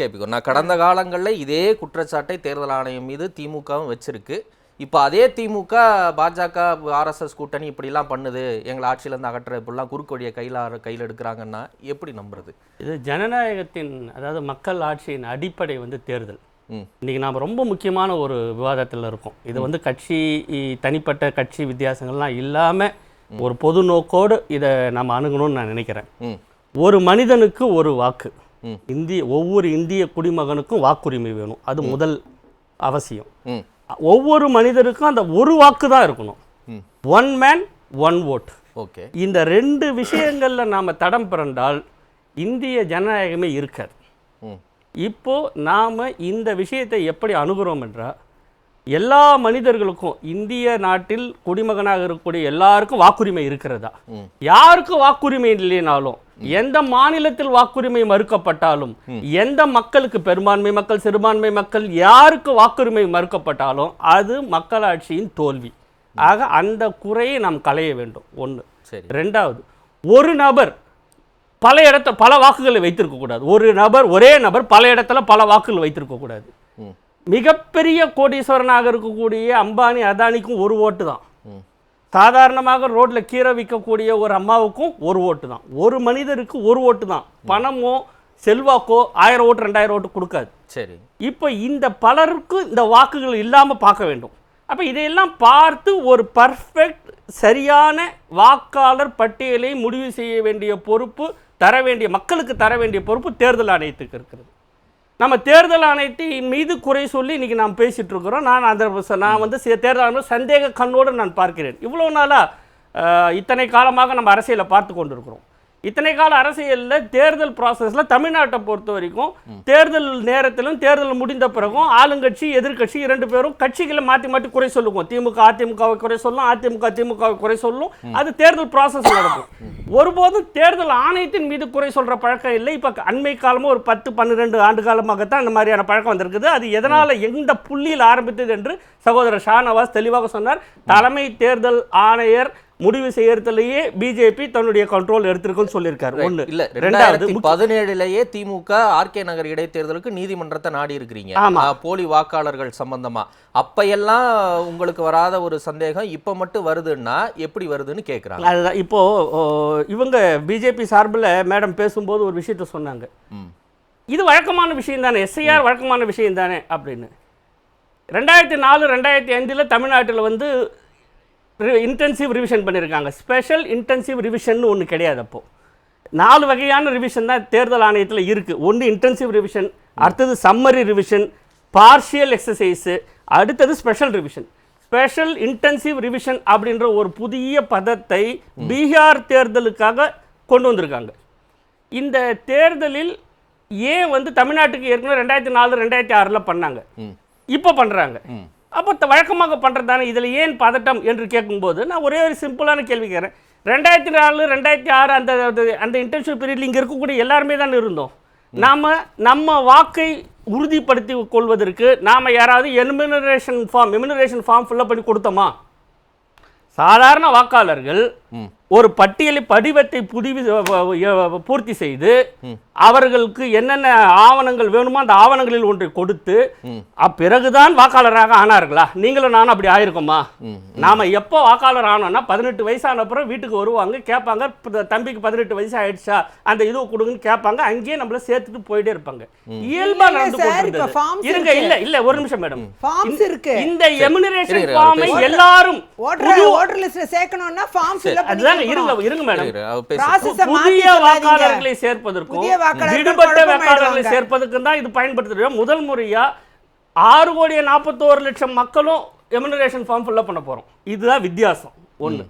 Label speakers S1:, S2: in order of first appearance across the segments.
S1: எஸ்கேபிக்கும் நான் கடந்த காலங்களில் இதே குற்றச்சாட்டை தேர்தல் ஆணையம் மீது திமுகவும் வச்சிருக்கு. இப்போ அதே திமுக பாஜக ஆர்எஸ்எஸ் கூட்டணி இப்படிலாம் பண்ணுது. எங்களை ஆட்சியிலேருந்து அகற்ற இப்படிலாம் குறுக்கு வழியை கையில் கையில் எடுக்கிறாங்கன்னா எப்படி நம்புறது?
S2: இது ஜனநாயகத்தின் அதாவது மக்கள் ஆட்சியின் அடிப்படை வந்து தேர்தல்.
S1: ம்.
S2: இன்னைக்கு நாம் ரொம்ப முக்கியமான ஒரு விவாதத்தில் இருக்கோம். இது வந்து கட்சி தனிப்பட்ட கட்சி வித்தியாசங்கள்லாம் இல்லாமல் ஒரு பொது நோக்கோடு இதை நம்ம அணுகணும்னு நான் நினைக்கிறேன். ஒரு மனிதனுக்கு ஒரு வாக்கு. இந்திய ஒவ்வொரு இந்திய குடிமகனுக்கும் வாக்குரிமை வேணும். அது முதல் அவசியம். ஒவ்வொரு மனிதருக்கும் அந்த ஒரு வாக்கு தான் இருக்கணும். One man one vote
S1: okay.
S2: இந்த ரெண்டு விஷயங்கள்ல நாம தடம் பிறண்டால் இந்திய ஜனநாயகமே இருக்காது.
S1: ம்.
S2: இப்போ நாம இந்த விஷயத்தை எப்படி அணுகுறோம் என்றால் எல்லா மனிதர்களுக்கும் இந்திய நாட்டில் குடிமகனாக இருக்கக்கூடிய எல்லாருக்கும் வாக்குரிமை இருக்கிறதா?
S1: ம்.
S2: யாருக்கு வாக்குரிமை இல்லைனாலும் எந்த மாநிலத்தில் வாக்குரிமை மறுக்கப்பட்டாலும் எந்த மக்களுக்கு பெரும்பான்மை மக்கள் சிறுபான்மை மக்கள் யாருக்கு வாக்குரிமை மறுக்கப்பட்டாலும் அது மக்களாட்சியின் தோல்வி. ஆக அந்த குறையை நாம் களைய வேண்டும். ஒன்று
S1: சரி.
S2: ரெண்டாவது ஒரு நபர் பல இடத்த பல வாக்குகளை வைத்திருக்க கூடாது ஒரு நபர் ஒரே நபர் பல இடத்துல பல வாக்குகள் வைத்திருக்க கூடாது
S1: ம்
S2: மிகப்பெரிய கோடீஸ்வரனாக இருக்கக்கூடிய அம்பானி அதானிக்கும் ஒரு ஓட்டு தான். சாதாரணமாக ரோட்ல கீரை விற்கக்கூடிய ஒரு அம்மாவுக்கும் ஒரு ஓட்டு தான். ஒரு மனிதருக்கு ஒரு ஓட்டு தான். பணமோ செல்வாக்கோ ஆயிரம் ஓட்டு ரெண்டாயிரம் ஓட்டு கொடுக்காது.
S1: சரி.
S2: இப்போ இந்த பலருக்கு இந்த வாக்குகள் இல்லாமல் பார்க்க வேண்டும். அப்போ இதையெல்லாம் பார்த்து ஒரு பர்ஃபெக்ட் சரியான வாக்காளர் பட்டியலை முடிவு செய்ய வேண்டிய பொறுப்பு தர வேண்டிய மக்களுக்கு தர வேண்டிய பொறுப்பு தேர்தல் ஆணையத்துக்கு இருக்கிறது. நம்ம தேர்தல் ஆணையத்தின் மீது குறை சொல்லி இன்றைக்கி நாம் பேசிகிட்டு இருக்கிறோம். நான் அந்த நான் வந்து சி- தேர்தல் ஆணையம் சந்தேக கண்ணோடு நான் பார்க்கிறேன். இவ்வளோ நாளாக இத்தனை காலமாக நம்ம அரசியலை பார்த்து கொண்டிருக்கிறோம். இத்தனை கால அரசியலில் தேர்தல் ப்ராசஸில் தமிழ்நாட்டை பொறுத்த வரைக்கும் தேர்தல் நேரத்திலும் தேர்தல் முடிந்த பிறகும் ஆளுங்கட்சி எதிர்க்கட்சி இரண்டு பேரும் கட்சிகளை மாற்றி மாற்றி குறை சொல்லுவோம் திமுக அதிமுகவை குறை சொல்லும் அதிமுக திமுகவை குறை சொல்லும். அது தேர்தல் ப்ராசஸ் நடக்கும். ஒருபோதும் தேர்தல் ஆணையத்தின் மீது குறை சொல்ற பழக்கம் இல்லை. இப்போ அண்மை காலமாக ஒரு பத்து பன்னிரெண்டு ஆண்டு காலமாகத்தான் இந்த மாதிரியான பழக்கம் வந்திருக்குது. அது எதனால் எந்த புள்ளியில் ஆரம்பித்தது என்று சகோதரர் ஷானவாஸ் தெளிவாக சொன்னார். தலைமை தேர்தல் ஆணையர் முடிவு செய்யறதுலயே பிஜேபி தன்னுடைய கண்ட்ரோல் எடுத்திருக்குன்னு சொல்லியிருக்காரு. ஒண்ணு.
S1: இல்ல
S2: ரெண்டாவது
S1: பதினேழுலயே திமுக ஆர்கே நகர் இடைத்தேர்தலுக்கு நீதிமன்றத்தை நாடி இருக்கிறீங்க.
S2: ஆமா.
S1: போலி வாக்காளர்கள் சம்பந்தமா. அப்ப எல்லாம் உங்களுக்கு வராத ஒரு சந்தேகம் இப்ப மட்டும் வருதுன்னா எப்படி வருதுன்னு கேக்குறாங்க.
S2: அதுதான். இப்போ இவங்க பிஜேபி சார்பில் மேடம் பேசும்போது ஒரு விஷயத்த சொன்னாங்க. இது வழக்கமான விஷயம் தானே? எஸ்ஐஆர் வழக்கமான விஷயம் தானே அப்படின்னு. ரெண்டாயிரத்தி நாலு ரெண்டாயிரத்தி அஞ்சில் தமிழ்நாட்டில் வந்து இன்டென்சிவ் ரிவிஷன் பண்ணியிருக்காங்க ஸ்பெஷல் இன்டென்சிவ் ரிவிஷன் ஒன்று கிடையாது அப்போ. நாலு வகையான ரிவிஷன் தான் தேர்தல் ஆணையத்தில் இருக்குது ஒன்று இன்டென்சிவ் ரிவிஷன் அடுத்தது சம்மரி ரிவிஷன் பார்ஷியல் எக்ஸசைஸு அடுத்தது special revision special intensive revision அப்படின்ற ஒரு புதிய பதத்தை பீகார் தேர்தலுக்காக கொண்டு வந்திருக்காங்க. இந்த தேர்தலில் ஏன் வந்து தமிழ்நாட்டுக்கு ஏற்கனவே ரெண்டாயிரத்தி நாலு ரெண்டாயிரத்தி ஆறில் பண்ணாங்க? இப்போ பண்ணுறாங்க அப்போ த- வழக்கமாக பண்ணுறது தானே இதில் ஏன் பதட்டம் என்று கேட்கும்போது நான் ஒரே ஒரு சிம்பிளான கேள்வி கேட்குறேன். ரெண்டாயிரத்தி நாலு ரெண்டாயிரத்தி ஆறு அந்த அந்த- இன்டர்ன்ஷிப் பீரியடில் இங்கே இருக்கக்கூடிய எல்லாருமே தான் இருந்தோம். நாம் நம்ம வாக்கை உறுதிப்படுத்தி கொள்வதற்கு நாம் யாராவது enumeration form enumeration form fill up பண்ணி கொடுத்தோமா? சாதாரண வாக்காளர்கள் ஒரு பட்டியலை படிவத்தை புதிவு பூர்த்தி செய்து அவர்களுக்கு என்னென்ன ஆவணங்கள் வேணுமோ அந்த ஆவணங்களில் ஒன்றை கொடுத்து. அப்பிறகுதான் வாக்காளராக ஆனார்களா? நீங்களும் நானும் அப்படி ஆயிருக்கோமா? நாம எப்போ வாக்காளர் ஆனோம்னா பதினெட்டு வயசான அப்புறம் வீட்டுக்கு வருவாங்க கேட்பாங்க "ப- தம்பிக்கு பதினெட்டு வயசு ஆயிடுச்சா? அந்த இது கொடுங்கன்னு கேட்பாங்க அங்கேயே நம்மள சேர்த்துட்டு போயிட்டே இருப்பாங்க. இயல்பா நடந்து இருங்க
S3: இருக்கு.
S2: இல்ல இல்ல ஒரு நிமிஷம் மேடம்.
S3: ஃபார்ம்ஸ் இருக்கு.
S2: இந்த எமினரேஷன் ஃபார்மை. எல்லாரும்
S3: ஓட்டர் லிஸ்ட்ல சேர்க்கணும்னா ஃபார்ம்
S2: இருங்க இருங்க மேடம் புதிய. வாக்காளர்களை சேர்ப்பதற்கும் விடுபட்ட வாக்காளர்களை. சேர்ப்பதற்கும் தான் இது பயன்படுத்துறோம் முதல் முறையா ஆறு கோடியே நாற்பத்தோரு லட்சம் மக்களும் எமினரேஷன் ஃபார்ம் ஃபில்அப் பண்ண போறோம். இதுதான் வித்தியாசம். ஒண்ணு.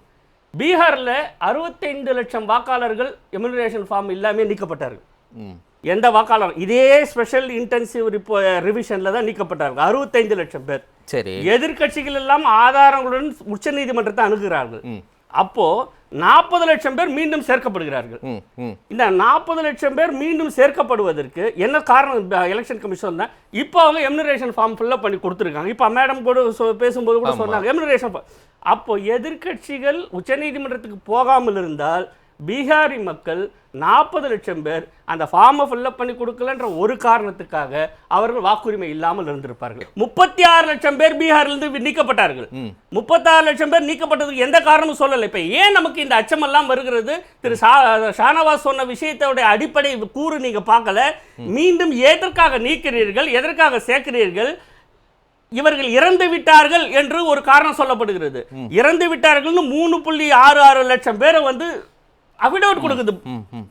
S2: பீகார்ல அறுபத்தைந்து லட்சம் வாக்காளர்கள் எமினரேஷன் ஃபார்ம் இல்லாமே நீக்கப்பட்டார்கள்.
S1: ம்.
S2: எந்த வாக்காளர் இதே ஸ்பெஷல் இன்டென்சிவ் ரிப்போ ரிவிஷன்ல தான் நீக்கப்பட்டார்கள். அறுபத்தைந்து லட்சம் பேர்.
S1: சரி.
S2: எதிர்க்கட்சிகள் எல்லாம் ஆதாரங்களுடன் உச்சநீதிமன்றத்தை அணுகுகிறார்கள்.
S1: ம்.
S2: அப்போ நாற்பது லட்சம் பேர் மீண்டும் சேர்க்கப்படுகிறார்கள். இந்த நாற்பது லட்சம் பேர் மீண்டும் சேர்க்கப்படுவதற்கு என்ன காரணம்? எலெக்ஷன் கமிஷன் தான் இப்போ அவங்க எமினரேஷன் ஃபார்ம் ஃபில்அப் பண்ணி கொடுத்துருக்காங்க. இப்போ மேடம் கூட பேசும்போது கூட. சொன்னாங்க எமினரேஷன் அப்போ எதிர்க்கட்சிகள் உச்சநீதிமன்றத்துக்கு போகாமல் இருந்தால் பீகாரி மக்கள் நாற்பது லட்சம் பேர் அந்த ஃபார்மை ஃபில்லப் பண்ணி கொடுக்கலன்ற ஒரு காரணத்துக்காக அவர்கள் வாக்குரிமை இல்லாமல் இருந்திருப்பார்கள். முப்பத்தி ஆறு லட்சம் பேர் பீகாரிலிருந்து நீக்கப்பட்டார்கள். முப்பத்தாறு லட்சம் பேர் நீக்கப்பட்டதுக்கு எந்த காரணமும் சொல்லலை. இப்போ ஏன் நமக்கு இந்த அச்சமெல்லாம் வருகிறது? திரு ஷானவாஸ் சொன்ன விஷயத்தோட அடிப்படை கூறு நீங்க பார்க்கல. மீண்டும் எதற்காக நீக்கிறீர்கள்? எதற்காக சேர்க்கிறீர்கள்? இவர்கள் இறந்து விட்டார்கள் என்று ஒரு காரணம் சொல்லப்படுகிறது. இறந்து விட்டார்கள்னு மூணு புள்ளி ஆறு ஆறு லட்சம் பேரை வந்து அபிடவுட் கொடுக்குது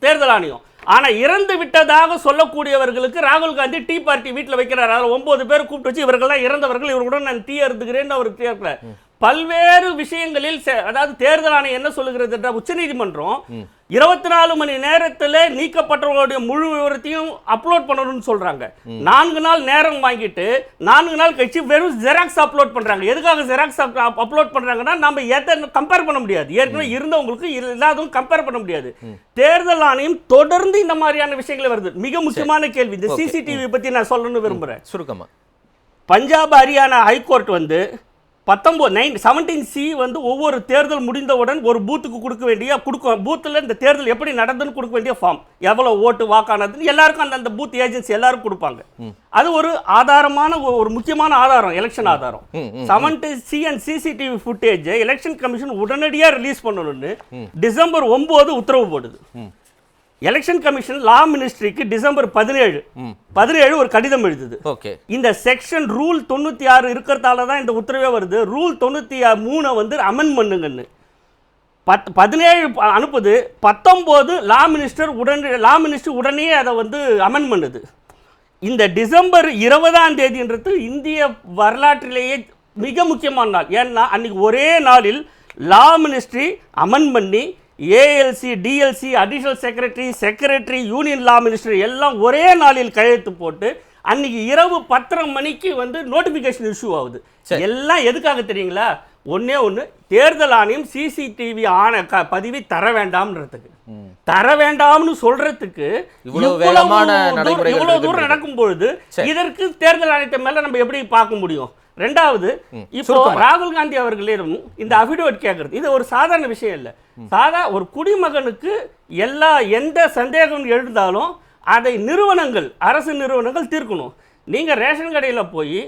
S2: தேர்தல் ஆணையம். ஆனா இறந்து விட்டதாக சொல்லக்கூடியவர்களுக்கு ராகுல் காந்தி டீ பார்ட்டி வீட்டில் வைக்கிறார். அதில் ஒன்பது பேர் கூப்பிட்டு வச்சு இவர்கள்லாம் இறந்தவர்கள். இவர்களுடன் நான் டீ அருந்துகிறேன்னு அவர் கேட்கல பல்வேறு விஷயங்களில் அதாவது தேர்தல் ஆணையம் என்ன சொல்லுகிறது என்றால் உச்சநீதிமன்றம் இருபத்தி நாலு மணி நேரத்தில் நீக்கப்பட்டவர்களுடைய முழு விவரத்தையும் அப்லோட் பண்ணணும்னு சொல்றாங்க. நான்கு நாள் நேரம் வாங்கிட்டு நான்கு நாள் கழிச்சு வெறும் ஜெராக்ஸ் அப்லோட் பண்றாங்க. எதுக்காக ஜெராக்ஸ் அப்லோட் பண்றாங்கன்னா நம்ம எதை கம்பேர் பண்ண முடியாது. ஏற்கனவே இருந்தவங்களுக்கு இல்லாதவங்க கம்பேர் பண்ண முடியாது. தேர்தல் ஆணையம் தொடர்ந்து இந்த மாதிரியான விஷயங்கள் வருது. மிக முக்கியமான கேள்வி. இந்த. சிசிடிவி பத்தி நான் சொல்லணும்னு விரும்புறேன்.
S1: சுருக்கமா.
S2: பஞ்சாப் ஹரியானா ஹைகோர்ட் வந்து பத்தொம்போது நைன் செவன்டீன் சி வந்து ஒவ்வொரு தேர்தல் முடிந்தவுடன் ஒரு பூத்துக்கு கொடுக்க வேண்டிய கொடுக்க பூத்தில் இந்த தேர்தல் எப்படி நடந்துன்னு கொடுக்க வேண்டிய ஃபார்ம் எவ்வளோ ஓட்டு வாக்கானதுன்னு எல்லாருக்கும் அந்த அந்த பூத் ஏஜென்சி எல்லாரும் கொடுப்பாங்க. அது ஒரு ஆதாரமான ஒரு முக்கியமான ஆதாரம் எலெக்ஷன் ஆதாரம். Seventy C and CCTV footage election commission உடனடியாக ரிலீஸ் பண்ணணும்னு டிசம்பர் ஒன்பது உத்தரவு போடுது. எலெக்ஷன் கமிஷன் லா மினிஸ்ட்ரிக்கு டிசம்பர் பதினேழு. பதினேழு ஒரு கடிதம் எழுதுது.
S1: ஓகே.
S2: இந்த செக்ஷன் ரூல் தொண்ணூற்றி ஆறு இருக்கிறதால தான் இந்த உத்தரவே வருது. ரூல் தொண்ணூற்றி மூணை வந்து அமெண்ட் பண்ணுங்கன்னு. பத் பதினேழு அனுப்புது. பத்தொம்போது லா மினிஸ்டர் உடனே லா மினிஸ்டர் உடனே அதை வந்து அமெண்ட் பண்ணுது. இந்த டிசம்பர் இருபதாம் தேதின்றது இந்திய வரலாற்றிலேயே மிக முக்கியமான நாள். ஏன்னா அன்னைக்கு ஒரே நாளில் லா மினிஸ்ட்ரி அமெண்ட் பண்ணி ALC DLC additional secretary secretary union law minister எல்லாம் ஒரே நாளில் கையெழுத்து போட்டு அன்னைக்கு இரவு பத்தரை மணிக்கு வந்து நோட்டிஃபிகேஷன் இஷ்யூ ஆகுது. எல்லாம் எதுக்காக தெரியுங்களா? ஒண்ணே ஒன்று தேர்தல் ஆணையம் சிசிடிவி ஆன க பதிவை தர வேண்டாம்ன்றதுக்கு. தர வேண்டாம்னு சொல்றதுக்கு
S1: இவ்வளவு
S2: தூரம். நடக்கும் பொழுது இதற்கு தேர்தல் ஆணையத்தை மேல நம்ம எப்படி பார்க்க முடியும்? ரெண்டாவது இப்போ. ராகுல் காந்தி அவர்களிடம் இந்த அபிடவிட் கேட்கறது இது ஒரு சாதாரண விஷயம் இல்லை. சாதா ஒரு குடிமகனுக்கு எல்லா எந்த சந்தேகம் எழுந்தாலும் அதை நிறுவனங்கள் அரசு நிறுவனங்கள் தீர்க்கணும். நீங்க ரேஷன் கடையில போய்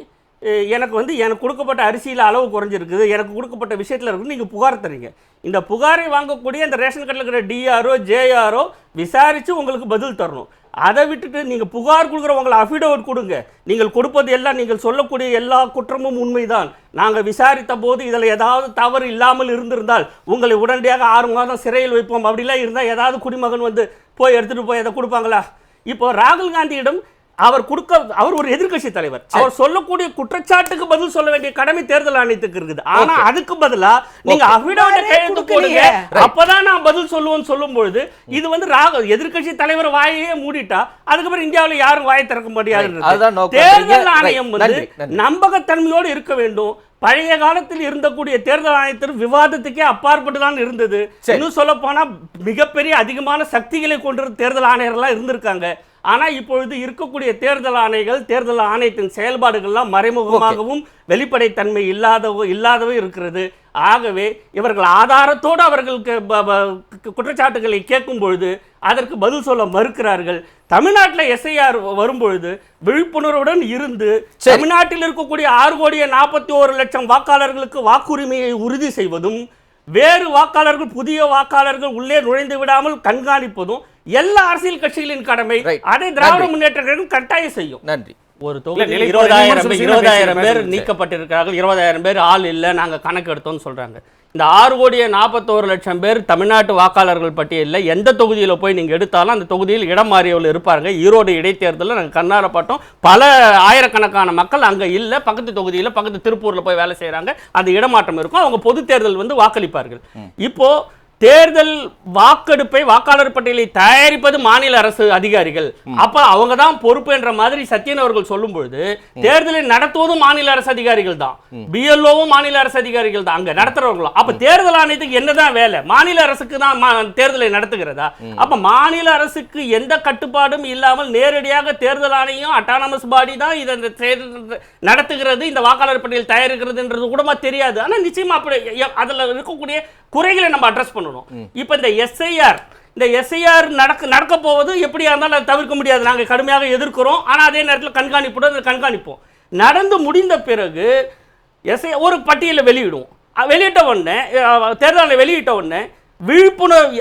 S2: எனக்கு வந்து எனக்கு கொடுக்கப்பட்ட அரிசியில் அளவு குறைஞ்சிருக்குது. எனக்கு கொடுக்கப்பட்ட விஷயத்தில் இருக்குது நீங்கள் புகார் தரீங்க இந்த புகாரை வாங்கக்கூடிய அந்த ரேஷன் கடையில் இருக்கிற டிஆரோ ஜேஆரோ விசாரித்து உங்களுக்கு பதில் தரணும். அதை விட்டுட்டு நீங்கள் புகார் கொடுக்குற உங்களை அஃபிடவிட் கொடுங்க. நீங்கள் கொடுப்பது எல்லாம் நீங்கள் சொல்லக்கூடிய எல்லா குற்றமும் உண்மைதான். நாங்கள் விசாரித்த போது இதில் ஏதாவது தவறு இல்லாமல் இருந்திருந்தால் உங்களை உடனடியாக ஆறு மாதம் சிறையில் வைப்போம். அப்படிலாம் இருந்தால் ஏதாவது குடிமகன் வந்து போய் எடுத்துகிட்டு போய் அதை கொடுப்பாங்களா? இப்போ ராகுல் காந்தியிடம் அவர் கொடுக்க அவர் ஒரு எதிர்க்கட்சி தலைவர். அவர் சொல்லக்கூடிய குற்றச்சாட்டுக்கு பதில் சொல்ல வேண்டிய கடமை தேர்தல் ஆணையத்துக்கு இருக்குது. ஆனா அதுக்கு பதிலா நீங்க அபிடவிட் கையெழுத்து போடுங்க. அப்பதான் நான் பதில் சொல்லுவேன்னு சொல்லும் பொழுது இது வந்து ராக எதிர்க்கட்சி தலைவர் வாயையே மூடிட்டா அதுக்கப்புறம் இந்தியாவுல யாரும் வாயை திறக்க முடியாது.
S1: அதுதான் நோக்கம்.
S2: தேர்தல். ஆணையம் வந்து. நம்பகத்தன்மையோடு இருக்க வேண்டும். பழைய காலத்தில் இருந்தக்கூடிய தேர்தல் ஆணையத்தின் விவாதத்துக்கே அப்பாற்பட்டு தான் இருந்தது. இன்னும் சொல்ல போனா மிகப்பெரிய அதிகமான சக்திகளை கொண்டிருந்த தேர்தல் ஆணையர்லாம் இருந்திருக்காங்க. ஆனா இப்பொழுது இருக்கக்கூடிய தேர்தல் ஆணைகள் தேர்தல் ஆணையத்தின் செயல்பாடுகள்லாம் மறைமுகமாகவும் வெளிப்படைத்தன்மை இல்லாதவோ இல்லாதவே இருக்கிறது. ஆகவே இவர்கள் ஆதாரத்தோடு அவர்களுக்கு குற்றச்சாட்டுகளை கேட்கும் பொழுது அதற்கு பதில் சொல்ல மறுக்கிறார்கள். தமிழ்நாட்டில் எஸ்ஐஆர் வரும்பொழுது விழிப்புணர்வுடன் இருந்து. தமிழ்நாட்டில் இருக்கக்கூடிய ஆறு கோடியே நாற்பத்தி ஓரு லட்சம் வாக்காளர்களுக்கு வாக்குரிமையை உறுதி செய்வதும் வேறு வாக்காளர்கள் புதிய வாக்காளர்கள் உள்ளே நுழைந்து விடாமல் கண்காணிப்பதும் எல்லா அரசியல் கட்சிகளின் கடமை. அதை திராவிட. முன்னேற்ற கழகம் கட்டாயம் செய்யும்.
S1: நன்றி.
S2: ஒரு
S4: இல்ல,
S2: தொகுதி
S4: நிலைப்பாடு
S2: இருபதாயிரம் இருபதாயிரம் பேர். நீக்கப்பட்டிருக்கிறார்கள் இருபதாயிரம் பேர் ஆள் இல்லை நாங்க கணக்கு எடுத்தோம்னு சொல்றாங்க. இந்த ஆறு கோடியே நாற்பத்தோரு லட்சம் பேர் தமிழ்நாட்டு வாக்காளர்கள் பட்டியலில் எந்த தொகுதியில் போய் நீங்க எடுத்தாலும் அந்த தொகுதியில் இடம் மாறியவர்கள் இருப்பாங்க. ஈரோடு இடைத்தேர்தலில் நாங்கள் கண்ணார பார்த்தோம் பல ஆயிரக்கணக்கான மக்கள் அங்க இல்லை. பக்கத்து தொகுதியில் பக்கத்து திருப்பூர்ல போய் வேலை செய்றாங்க. அந்த இடமாற்றம் இருக்கும். அவங்க பொது தேர்தல் வந்து வாக்களிப்பார்கள். இப்போ தேர்தல் வாக்கெடுப்பை வாக்காளர் பட்டியலை தயாரிப்பது மாநில அரசு அதிகாரிகள். அப்ப அவங்க தான் பொறுப்பு என்ற மாதிரி சத்யன் அவர்கள் சொல்லும் பொழுது தேர்தலை நடத்துவதும் மாநில அரசு அதிகாரிகள் தான். பிஎல்ஓவும் மாநில அரசு அதிகாரிகள் தான். அங்க நடத்துறவங்களும். அப்ப தேர்தல் ஆணையத்துக்கு என்னதான் வேலை? மாநில அரசுக்கு தான் தேர்தலை நடத்துகிறதா? அப்ப மாநில அரசுக்கு எந்த கட்டுப்பாடும் இல்லாமல் நேரடியாக தேர்தல் ஆணையம் அட்டானமஸ் பாடி தான் இதை நடத்துகிறது இந்த வாக்காளர் பட்டியல் தயாரிக்கிறதுன்றது கூடமா தெரியாது. ஆனா நிச்சயமா அப்படி அதுல இருக்கக்கூடிய குறைகளை நம்ம அட்ரஸ் பண்ணணும் இப்போ இந்த எஸ்ஐஆர் இந்த எஸ்ஐஆர் நடக்க நடக்க போவது எப்படியா இருந்தாலும் அதை தவிர்க்க முடியாது. நாங்கள் கடுமையாக எதிர்க்கிறோம். ஆனால் அதே நேரத்தில் கண்காணிப்புடன் கண்காணிப்போம். நடந்து முடிந்த பிறகு எஸ்ஐ ஒரு பட்டியலை வெளியிடுவோம். வெளியிட்ட உடனே தேர்தலை வெளியிட்ட உடனே விழிப்புணர்வு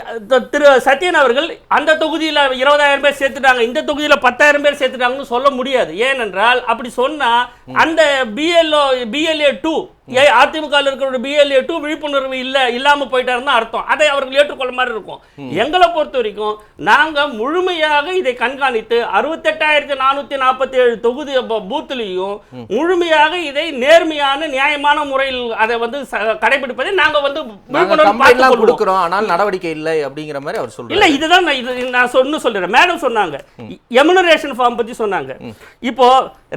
S2: திரு சத்யன் அவர்கள் அந்த தொகுதியில் இருபதாயிரம் பேர் சேர்த்துட்டாங்க இந்த தொகுதியில் பத்தாயிரம் பேர் சேர்த்துட்டாங்கன்னு சொல்ல முடியாது. ஏனென்றால் அப்படி சொன்னா அந்த பிஎல்ஓ பிஎல்ஏ டூ ஏ அதிமுக இருக்கிற பிஎல்ஏ டூ விழிப்புணர்வு இல்ல இல்லாம போயிட்டாருன்னு அர்த்தம். அதை அவர்கள் ஏற்றுக்கொள்ள மாதிரி இருக்கும். எங்களை பொறுத்த வரைக்கும் நாங்க முழுமையாக இதை கண்காணித்து அறுபத்தெட்டாயிரத்தி நானூத்தி நாற்பத்தி ஏழு தொகுதி பூத்துலையும் முழுமையாக இதை நேர்மையான நியாயமான முறையில் அதை வந்து கடைபிடிப்பதை நாங்க வந்து விழிப்புணர்வு.
S1: கொடுக்குறோம். ஆனால் நடவடிக்கை இல்லை அப்படிங்கிற மாதிரி அவர் சொல்றாரு.
S2: இல்ல இதுதான் நான் இது நான் சொன்னு சொல்றேன். மேடம் சொன்னாங்க. எமுனரேஷன் ஃபார்ம் பத்தி சொன்னாங்க. இப்போ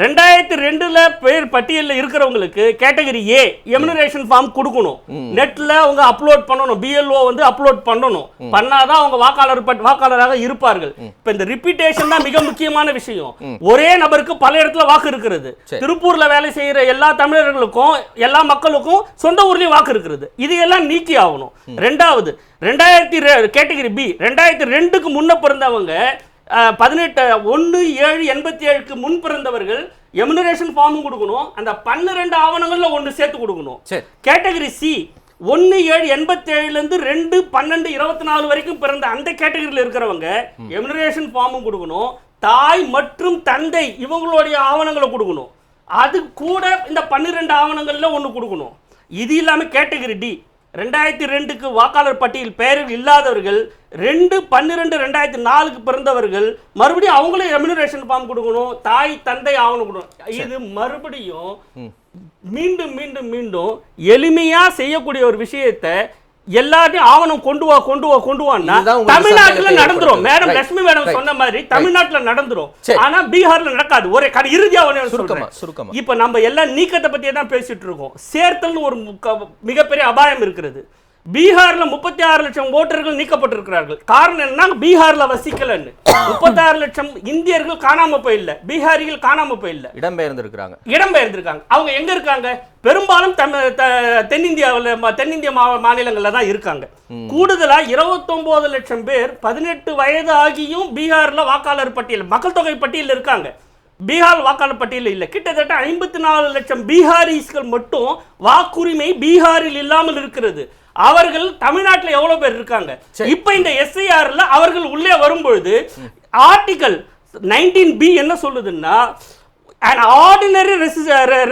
S2: ரெண்டாயிரத்தி ரெண்டுல பேர் பட்டியலில் இருக்கிறவங்களுக்கு கேட்டகரி ஏ எமுனரேஷன் ஃபார்ம் கொடுக்கணும். நெட்ல அவங்க அப்லோட் பண்ணணும். பிஎல்ஓ வந்து அப்லோட் பண்ணணும். பண்ணாதான் அவங்க வாக்காளர் வாக்காளராக இருப்பார்கள். இப்ப இந்த ரிப்பீட்டேஷன் தான் மிக முக்கியமான விஷயம். ஒரே நபருக்கு பல இடத்துல வாக்கு இருக்கிறது. திருப்பூர்ல வேலை செய்யற எல்லா தமிழர்களுக்கும் எல்லா மக்களுக்கும் சொந்த ஊர்லயும் வாக்கு இருக்கிறது. இது எல்லாம் நீக்கி ஆகணும். ரெண்டாவது ரெண்டாயிரத்தி கேட்டகரி பி ரெண்டாயிரத்தி ரெண்டுக்கு முன்ன பிறந்தவங்க பதினெட்டு ஒன்று ஏழு எண்பத்தி ஏழுக்கு முன் பிறந்தவர்கள் எமுனரேஷன் ஃபார்மும் கொடுக்கணும். அந்த பன்னிரெண்டு ஆவணங்கள்ல ஒன்று சேர்த்து கொடுக்கணும். கேட்டகரி சி ஒன்று ஏழு எண்பத்தேழுலேருந்து ரெண்டு பன்னெண்டு இருபத்தி நாலு வரைக்கும் பிறந்த அந்த கேட்டகரியில் இருக்கிறவங்க எமினரேஷன் ஃபார்மும் கொடுக்கணும். தாய் மற்றும் தந்தை இவங்களுடைய ஆவணங்களை கொடுக்கணும். அது கூட இந்த பன்னிரெண்டு ஆவணங்களில் ஒன்று கொடுக்கணும். இது இல்லாமல் கேட்டகரி டி ரெண்டாயிரத்தி ரெண்டுக்கு வாக்காளர் பட்டியல் பெயரில் இல்லாதவர்கள் ரெண்டு பன்னிரெண்டு ரெண்டாயிரத்தி நாலுக்கு பிறந்தவர்கள் மறுபடியும் அவங்களும் ரெமினரேஷன் ஃபார்ம் கொடுக்கணும் தாய் தந்தை ஆவணம் கொடுக்கணும் இது மறுபடியும் மீண்டும் மீண்டும் மீண்டும் எளிமையா செய்யக்கூடிய ஒரு விஷயத்தை எல்லாத்தையும் ஆவணம் கொண்டு வா கொண்டு வா கொண்டு வான்னா தமிழ்நாட்டுல நடந்துரும். மேடம். லட்சுமி மேடம். சொன்ன மாதிரி தமிழ்நாட்டுல நடந்துரும். ஆனா பீகார்ல நடக்காது ஒரே கட இறுதியா
S1: சுருக்கமா. சுருக்கமா.
S2: இப்ப நம்ம எல்லாம் நீக்கத்தை பத்தியே தான் பேசிட்டு இருக்கோம் சேர்த்தல்னு ஒரு மிகப்பெரிய அபாயம் இருக்கிறது பீகார்ல முப்பத்தி ஆறு லட்சம் ஓட்டர்கள் நீக்கப்பட்டிருக்கிறார்கள். காரணம் என்னன்னா பீகார்ல வசிக்கலன்னு முப்பத்தாறு லட்சம் இந்தியர்கள் காணாம போயில்ல. பீகாரிகள் காணாம போயில்ல.
S1: இடம்பெயர்ந்திருக்கிறாங்க.
S2: இடம்பெயர்ந்திருக்காங்க. அவங்க எங்க இருக்காங்க? பெரும்பாலும் தமிழ் தென்னிந்தியாவில் தென்னிந்திய மா மாநிலங்களில் தான் இருக்காங்க. கூடுதலா 29 லட்சம் பேர் பதினெட்டு வயது ஆகியும் பீகார்ல வாக்காளர் பட்டியல் மக்கள் தொகை பட்டியலில் இருக்காங்க. பீகார் வாக்காளர் பட்டியலில் இல்லை. கிட்டத்தட்ட ஐம்பத்தி நாலு லட்சம் பீகாரிஸ்கள் மட்டும் வாக்குரிமை பீகாரில் இல்லாமல் இருக்கிறது. அவர்கள் தமிழ்நாட்டில் எவ்வளவு பேர் இருக்காங்க? இப்ப இந்த எஸ்ஐஆர்ல அவர்கள் உள்ளே வரும்பொழுது ஆர்டிகல் நைன்டீன் பி என்ன சொல்லுதுன்னா an ஆர்டினரி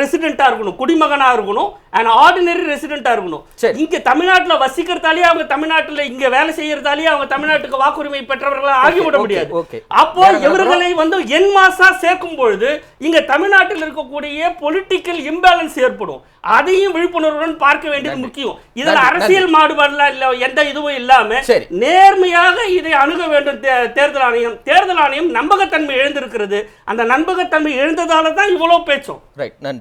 S2: ரெசிடென்ட்டா இருக்கணும் குடிமகனா இருக்கணும் an ஆர்டினரி ரெசிடென்ட்டா இருக்கணும். இங்க தமிழ்நாட்டுல வசிக்கிறதாலே அவங்க தமிழ்நாட்டுல இங்க வேலை செய்யறதாலே அவங்க தமிழ்நாட்டுக்கு வாக்குரிமை பெற்றவர்களா ஆகிவிட முடியாது. அப்போ இவர்களை வந்து என் மாசா சேர்க்கும் பொழுது இங்க தமிழ்நாட்டில் இருக்கக்கூடிய பொலிட்டிக்கல் இம்பேலன்ஸ் ஏற்படும் அதையும் விழிப்புணர்வுடன் பார்க்க வேண்டியது. முக்கியம் இதுல அரசியல் மாறுபாடுலாம் இல்ல எந்த இதுவும் இல்லாம
S1: சரி.
S2: நேர்மையாக இதை அணுக வேண்டும் தேர்தல் ஆணையம் தேர்தல் ஆணையம் நம்பகத்தன்மை எழுந்திருக்கிறது அந்த நம்பகத்தன்மை தான் இவ்வளோ பேச்சும்.
S1: ரைட் நன்றி.